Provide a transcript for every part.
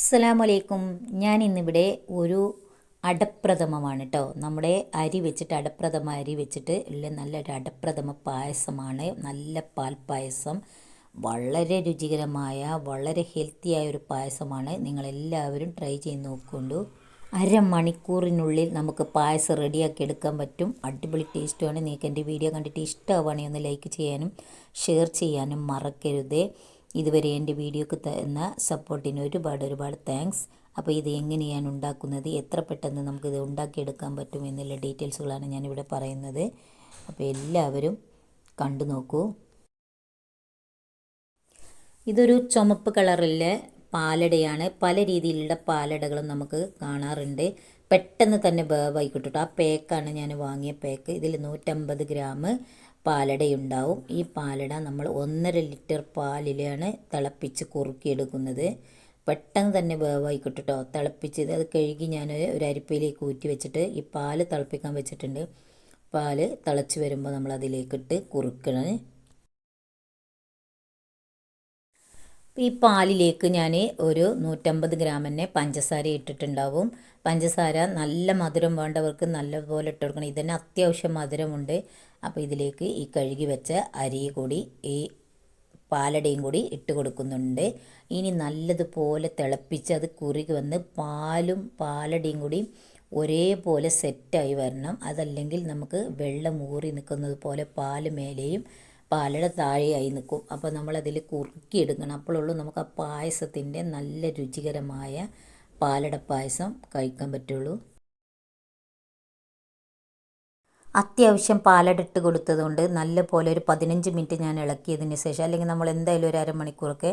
അസ്സലാമലൈക്കും. ഞാൻ ഇന്നിവിടെ ഒരു അടപ്രഥമമാണ് കേട്ടോ നമ്മുടെ അരി വെച്ചിട്ട് അടപ്രഥമ അരി വെച്ചിട്ട് ഉള്ള നല്ലൊരു അടപ്രഥമ പായസമാണ്. നല്ല പാൽപ്പായസം വളരെ രുചികരമായ വളരെ ഹെൽത്തിയായ ഒരു പായസമാണ്. നിങ്ങളെല്ലാവരും ട്രൈ ചെയ്ത് നോക്കൊണ്ടു. അരമണിക്കൂറിനുള്ളിൽ നമുക്ക് പായസം റെഡിയാക്കി എടുക്കാൻ പറ്റും. അടിപൊളി ടേസ്റ്റുമാണ് നിങ്ങൾക്ക് എന്റെ വീഡിയോ കണ്ടിട്ട് ഇഷ്ടമാവുകയാണെങ്കിൽ ഒന്ന് ലൈക്ക് ചെയ്യാനും ഷെയർ ചെയ്യാനും മറക്കരുതേ. ഇതുവരെ എന്റെ വീഡിയോക്ക് തന്ന സപ്പോർട്ടിന് ഒരുപാട് ഒരുപാട് താങ്ക്സ്. അപ്പോൾ ഇത് എങ്ങനെയാണ് ഉണ്ടാക്കുന്നത്? എത്ര പെട്ടെന്ന് നമുക്കിത് ഉണ്ടാക്കിയെടുക്കാൻ പറ്റും എന്നുള്ള ഡീറ്റെയിൽസുകളാണ് ഞാനിവിടെ പറയുന്നത്. അപ്പോൾ എല്ലാവരും കണ്ടു നോക്കൂ. ഇതൊരു ചുമപ്പ് കളറിലെ പാലടയാണ്. പല രീതിയിലുള്ള പാലടകളും നമുക്ക് കാണാറുണ്ട്. പെട്ടെന്ന് തന്നെ വേവായി കിട്ടും. ആ പേക്കാണ് ഞാൻ വാങ്ങിയ പേക്ക്. ഇതിൽ നൂറ്റമ്പത് ഗ്രാം പാലടയുണ്ടാവും. ഈ പാലട നമ്മൾ ഒന്നര ലിറ്റർ പാലിലാണ് തിളപ്പിച്ച് കുറുക്കിയെടുക്കുന്നത്. പെട്ടെന്ന് തന്നെ വേവായി കിട്ടും കേട്ടോ തിളപ്പിച്ച് അത് കഴുകി ഞാൻ ഒരു അരിപ്പയിലേക്ക് ഊറ്റി വെച്ചിട്ട് ഈ പാൽ തിളപ്പിക്കാൻ വെച്ചിട്ടുണ്ട്. പാൽ തിളച്ച് വരുമ്പോൾ നമ്മൾ അതിലേക്കിട്ട് കുറുക്കണം. ഈ പാലിലേക്ക് ഞാൻ ഒരു നൂറ്റമ്പത് ഗ്രാം തന്നെ പഞ്ചസാര ഇട്ടിട്ടുണ്ടാവും. പഞ്ചസാര നല്ല മധുരം വേണ്ടവർക്ക് നല്ലപോലെ ഇട്ട് കൊടുക്കണം. ഇതിന് അത്യാവശ്യം മധുരമുണ്ട്. അപ്പോൾ ഇതിലേക്ക് ഈ കഴുകി വെച്ച അരി കൂടി ഈ പാലടയും കൂടി ഇട്ട് കൊടുക്കുന്നുണ്ട്. ഇനി നല്ലതുപോലെ തിളപ്പിച്ച് അത് കുറുകി വന്ന് പാലും പാലടയും കൂടി ഒരേപോലെ സെറ്റായി വരണം. അതല്ലെങ്കിൽ നമുക്ക് വെള്ളം ഊറി നിൽക്കുന്നത് പോലെ പാൽ മേലെയും പാലട താഴെയായി നിൽക്കും. അപ്പോൾ നമ്മളതിൽ കുറുക്കിയെടുക്കണം. അപ്പോഴുള്ളൂ നമുക്ക് ആ പായസത്തിന്റെ നല്ല രുചികരമായ പാലട പായസം കഴിക്കാൻ പറ്റുള്ളൂ. അത്യാവശ്യം പാലടിട്ട് കൊടുത്തത് കൊടുത്തതുകൊണ്ട് നല്ല പോലെ ഒരു പതിനഞ്ച് മിനിറ്റ് ഞാൻ ഇളക്കിയതിന് ശേഷം അല്ലെങ്കിൽ നമ്മൾ എന്തായാലും ഒരു അരമണിക്കൂറൊക്കെ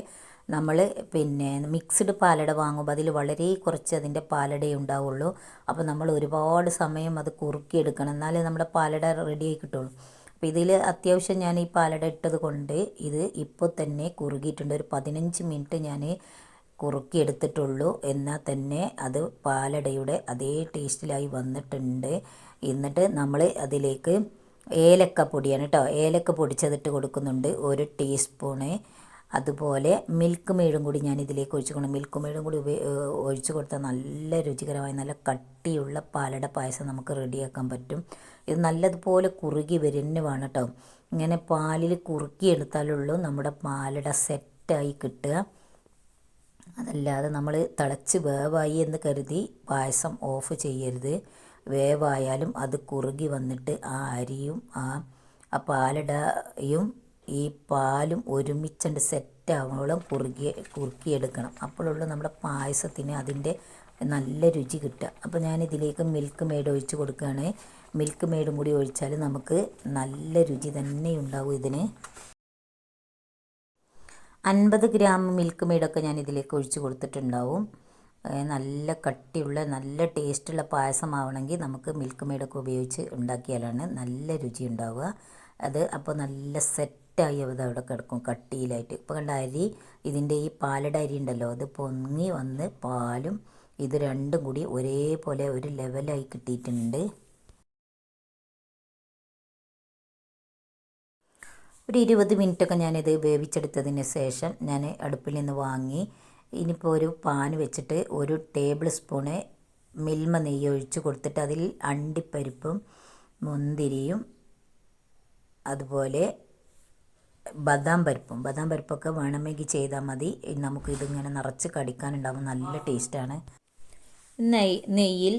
നമ്മൾ പിന്നെ മിക്സ്ഡ് പാലട വാങ്ങുമ്പോൾ അതിൽ വളരെ കുറച്ച് അതിന്റെ പാലടേ ഉണ്ടാവുള്ളൂ. അപ്പോൾ നമ്മൾ ഒരുപാട് സമയം അത് കുറുക്കിയെടുക്കണം. എന്നാലേ നമ്മുടെ പാലട റെഡിയായി കിട്ടുള്ളൂ. അപ്പോൾ ഇതിൽ അത്യാവശ്യം ഞാൻ ഈ പാലട ഇട്ടത് കൊണ്ട് ഇത് ഇപ്പോൾ തന്നെ കുറുകിയിട്ടുണ്ട്. ഒരു പതിനഞ്ച് മിനിറ്റ് ഞാൻ കുറുക്കി എടുത്തിട്ടുള്ളൂ. എന്നാൽ തന്നെ അത് പാലടയുടെ അതേ ടേസ്റ്റിലായി വന്നിട്ടുണ്ട്. എന്നിട്ട് നമ്മൾ അതിലേക്ക് ഏലക്ക പൊടിയാണ് കേട്ടോ ഏലക്ക പൊടിച്ചതിട്ട് കൊടുക്കുന്നുണ്ട്. ഒരു ടീസ്പൂണ് അതുപോലെ മിൽക്ക് മേടും കൂടി ഞാൻ ഇതിലേക്ക് ഒഴിച്ചു കൊടുക്കും മിൽക്ക് മേടും കൂടി ഒഴിച്ചു കൊടുത്താൽ നല്ല രുചികരമായി നല്ല കട്ടിയുള്ള പാലട പായസം നമുക്ക് റെഡിയാക്കാൻ പറ്റും. ഇത് നല്ലതുപോലെ കുറുകി വരുന്നു വേണം കേട്ടോ ഇങ്ങനെ പാലിൽ കുറുക്കി എടുത്താലുള്ളൂ നമ്മുടെ പാലട സെറ്റായി കിട്ടുക. അതല്ലാതെ നമ്മൾ തിളച്ച് വേവായി എന്ന് കരുതി പായസം ഓഫ് ചെയ്യരുത്. വേവായാലും അത് കുറുകി വന്നിട്ട് ആ അരിയും ആ ആ പാലടയും ഈ പാലും ഒരുമിച്ചുണ്ട് സെറ്റാവോളം കുറുകി കുറുക്കിയെടുക്കണം. അപ്പോഴുള്ള നമ്മുടെ പായസത്തിന് അതിന്റെ നല്ല രുചി കിട്ടുക. അപ്പോൾ ഞാൻ ഇതിലേക്ക് മിൽക്ക് മെയ്ഡ് ഒഴിച്ച് കൊടുക്കുകയാണ്. മിൽക്ക് മെയ്ഡും കൂടി ഒഴിച്ചാൽ നമുക്ക് നല്ല രുചി തന്നെ ഉണ്ടാവും ഇതിന്. അൻപത് ഗ്രാം മിൽക്ക് മെയ്ഡൊക്കെ ഞാൻ ഇതിലേക്ക് ഒഴിച്ച് കൊടുത്തിട്ടുണ്ടാവും. നല്ല കട്ടിയുള്ള നല്ല ടേസ്റ്റുള്ള പായസമാവണമെങ്കിൽ നമുക്ക് മിൽക്ക് മെയ്ഡൊക്കെ ഉപയോഗിച്ച് ഉണ്ടാക്കിയാലാണ് നല്ല രുചി ഉണ്ടാവുക. അത് അപ്പോൾ നല്ല സെറ്റായി അത് അവിടെ കിടക്കും കട്ടിയിലായിട്ട്. ഇപ്പോൾ കണ്ട അരി ഇതിന്റെ ഈ പാലട അരി ഉണ്ടല്ലോ അത് പൊങ്ങി വന്ന് പാലും ഇത് രണ്ടും കൂടി ഒരേപോലെ ഒരു ലെവലായി കിട്ടിയിട്ടുണ്ട്. ഒരു ഇരുപത് മിനിറ്റൊക്കെ ഞാനിത് വേവിച്ചെടുത്തതിന് ശേഷം ഞാൻ അടുപ്പിൽ നിന്ന് വാങ്ങി. ഇനിയിപ്പോൾ ഒരു പാൻ വെച്ചിട്ട് ഒരു ടേബിൾ സ്പൂണ് മിൽമ നെയ്യ് ഒഴിച്ച് കൊടുത്തിട്ട് അതിൽ അണ്ടിപ്പരിപ്പും മുന്തിരിയും അതുപോലെ ബദാം പരിപ്പും. ബദാം പരിപ്പൊക്കെ വേണമെങ്കിൽ ചെയ്താൽ മതി. നമുക്ക് ഇതിങ്ങനെ നിറച്ച് കടിക്കാനുണ്ടാവും നല്ല ടേസ്റ്റാണ്. നെയ് നെയ്യിൽ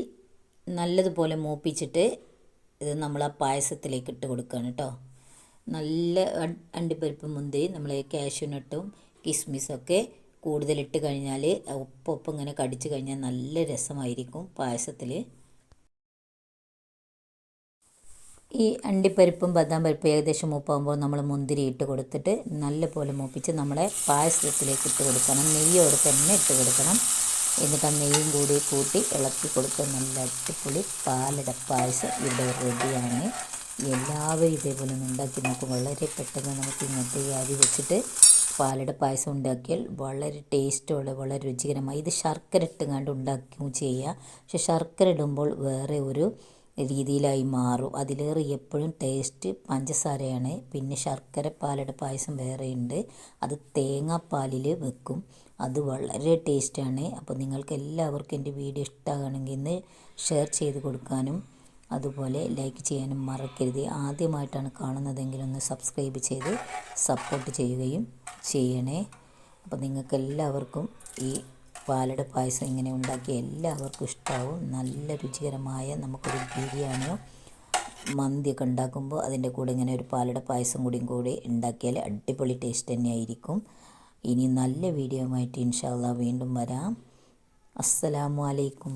നല്ലതുപോലെ മൂപ്പിച്ചിട്ട് ഇത് നമ്മൾ ആ പായസത്തിലേക്ക് ഇട്ട് കൊടുക്കുകയാണ് കേട്ടോ നല്ല അണ്ടിപ്പരിപ്പ് മുന്തിരി നമ്മൾ കാഷ്യൂനട്ടും കിസ്മിസൊക്കെ കൂടുതലിട്ട് കഴിഞ്ഞാൽ ഉപ്പൊപ്പം ഇങ്ങനെ കടിച്ചു കഴിഞ്ഞാൽ നല്ല രസമായിരിക്കും പായസത്തിൽ ഈ അണ്ടിപ്പരിപ്പും ബദാം പരിപ്പ് ഏകദേശം മൂപ്പാകുമ്പോൾ നമ്മൾ മുന്തിരി ഇട്ട് കൊടുത്തിട്ട് നല്ല പോലെ മൂപ്പിച്ച് നമ്മളെ പായസത്തിലേക്ക് ഇട്ട് കൊടുക്കണം. നെയ്യോട് തന്നെ ഇട്ട് കൊടുക്കണം. എന്നിട്ട് ആ നെയ്യും കൂടി കൂട്ടി ഇളക്കി കൊടുക്കുക. നല്ല അടിപൊളി പാലട പായസം ഇവിടെ റെഡിയാണ്. എല്ലാവരും ഇതേപോലെ ഒന്ന് ഉണ്ടാക്കി നോക്കും. വളരെ പെട്ടെന്ന് നമുക്ക് ഇങ്ങനത്തെ അരി വെച്ചിട്ട് പാലട പായസം ഉണ്ടാക്കിയാൽ വളരെ ടേസ്റ്റുള്ള വളരെ രുചികരമായി. ഇത് ശർക്കര ഇട്ടുകൊണ്ട് ഉണ്ടാക്കുകയും ചെയ്യുക. പക്ഷെ ശർക്കര ഇടുമ്പോൾ വേറെ ഒരു രീതിയിലായി മാറും. അതിലേറെ എപ്പോഴും ടേസ്റ്റ് പഞ്ചസാരയാണ്. പിന്നെ ശർക്കര പാലട പായസം വേറെയുണ്ട്. അത് തേങ്ങാപ്പാലിൽ വെക്കും. അത് വളരെ ടേസ്റ്റാണ് അപ്പോൾ നിങ്ങൾക്ക് എല്ലാവർക്കും എന്റെ വീഡിയോ ഇഷ്ടമാകണമെങ്കിൽ ഇന്ന് ഷെയർ ചെയ്ത് കൊടുക്കാനും അതുപോലെ ലൈക്ക് ചെയ്യാനും മറക്കരുത്. ആദ്യമായിട്ടാണ് കാണുന്നതെങ്കിൽ ഒന്ന് സബ്സ്ക്രൈബ് ചെയ്ത് സപ്പോർട്ട് ചെയ്യുകയും ചെയ്യണേ. അപ്പോൾ നിങ്ങൾക്ക് എല്ലാവർക്കും ഈ പാലട പായസം ഇങ്ങനെ ഉണ്ടാക്കി എല്ലാവർക്കും ഇഷ്ടമാവും നല്ല രുചികരമായ നമുക്കൊരു ബിരിയാണിയോ മന്തിയൊക്കെ ഉണ്ടാക്കുമ്പോൾ അതിന്റെ കൂടെ ഇങ്ങനെ ഒരു പാലട പായസം കൂടിയും കൂടി ഉണ്ടാക്കിയാൽ അടിപൊളി ടേസ്റ്റ് തന്നെയായിരിക്കും. ഇനി നല്ല വീഡിയോ ആയിട്ട് ഇൻഷാല്ല വീണ്ടും വരാം. അസ്സലാമു അലൈക്കും.